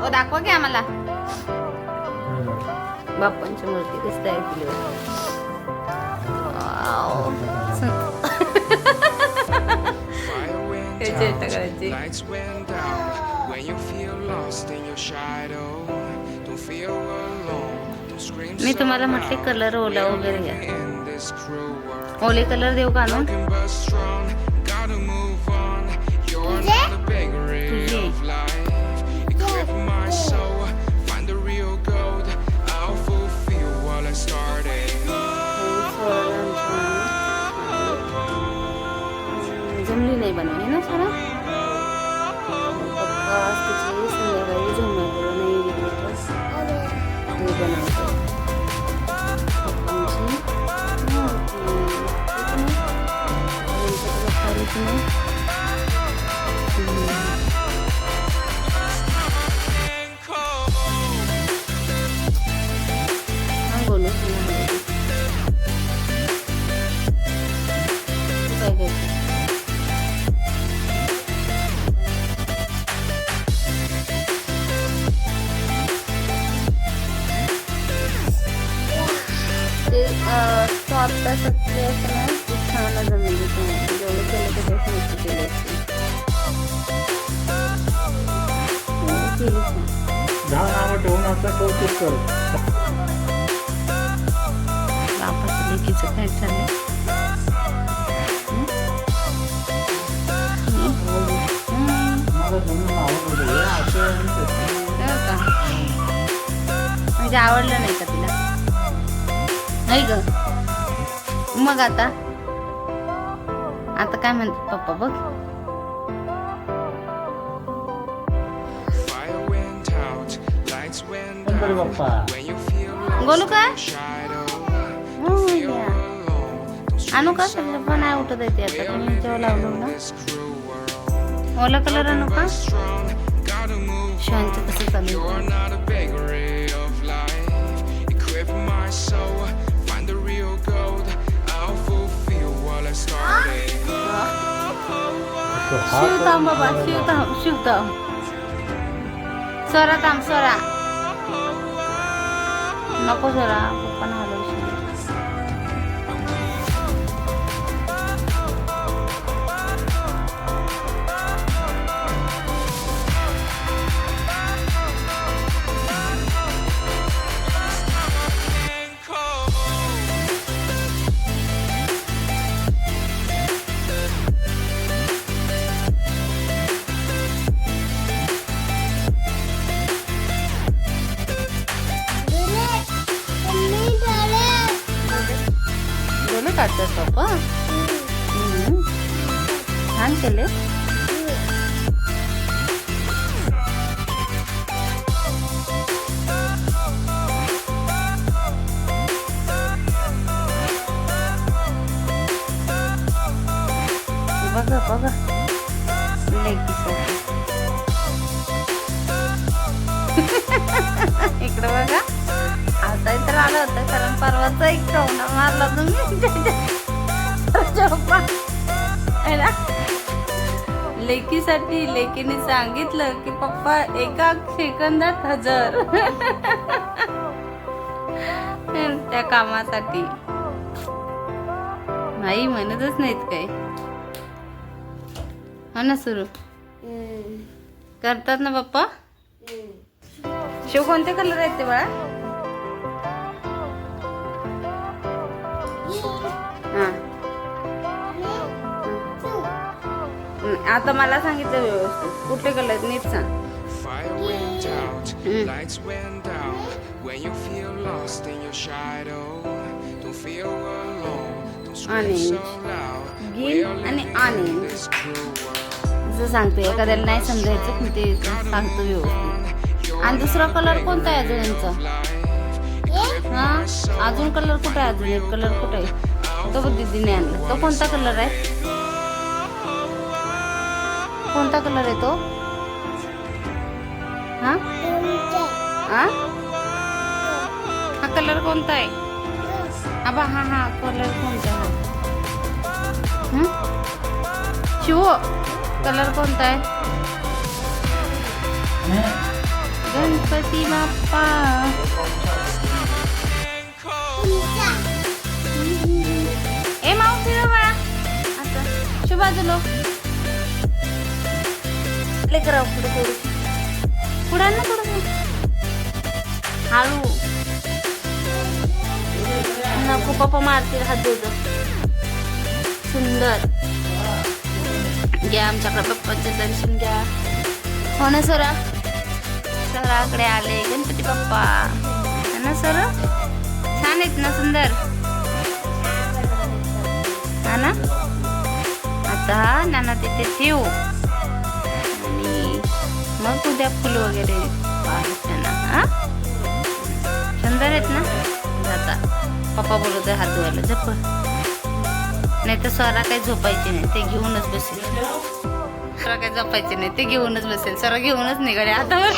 हो दाखवा घ्या आम्हाला. बाप्पांच्या मूर्ती दिसताय अहो एक्सप्लेन मी तुम्हाला म्हटले कलर ओला वगैरे ओले कलर देऊ का ना तर ते बनवतो पप्पांची मूर्ती. ठीक आहे ना? गणपती बाप्पा आले की नाही? हम्म. काय ते स्वतः शक्य असं ना छान जमेल जेवढं केलं ते तेच नक्की केलं छान दहा नावं ठेवून आता कौतुक कर. बापाचं लेकीचं काय चाललंय? हं? म्हणजे आवडलं नाही का तिला? नाही ग मग आता आता काय म्हणतात पप्पा बघ बोलू का हो, आणू का सगळं पण नाही उठत येते आता तुम्ही जेव्हा लावलं ना. ओला कलर आणू का शांत शिवताम बाबा शिवताम शिवताम स्वरा ताम स्वरा नको स्वरा पप्पा काढतात पप्पा हम्म. छान केले बघा बघा लेकीसाठी इकडं बघा आता तर आलं होतं कारण परवाचा एक टोमणा मारला तुम्ही. है? लेकीसाठी लेकीने सांगितलं की पप्पा एका सेकंदात हजर. त्या कामासाठी. नाही म्हणतच नाहीत काय. हो ना सुरू. करतात ना पप्पा? शिव कोणते कलर आहेत ते बाळा? हा आता मला सांगितलं व्यवस्थित कुठले कलर आहेत नीट सांग Fire went out, Mm. lights went down. When you feel lost in your shadow, don't feel alone. Don't scream Orange. so loud. Green We're आणि living in orange. this cruel world. जसं सांगते एखाद्याला नाही समजायचं ते सांगतो व्यवस्थित आणि दुसरा कलर कोणता आहे अजून यांचा हा अजून कलर कुठे आहे अजून एक कलर कुठे आहे तो दिदीने आणला तो कोणता कलर आहे कोणता कलर आहे तो हा हा हा कलर कोणता आहे हा बा हा हा कलर कोणता आहे हं? शिव कलर कोणता आहे गणपती बाप्पा आता शुभाजलो लेकराव पुढे पुढे पुढे ना पुढे हळू. नको पप्पा मारतील हात धुतो सुंदर. घ्या आमच्याकडे पप्पाचे दर्शन घ्या. हो ना सरा? सराकडे आले गणपती बाप्पा है हो ना सर? छान आहेत ना सुंदर? हा ना? आता नाना तिथे ठेवू. आणि मग उद्या फुलं वगैरे पाहायचं त्यांना हा? सुंदर आहेत ना? जाता. पप्पा बोलत हात धुवायला. झप. नाही तर स्वरा काही झोपायची नाही ते घेऊनच बसेल. स्वरा काही झोपायचे नाही ते घेऊनच बसेल. स्वरा घेऊनच निघाले हातावर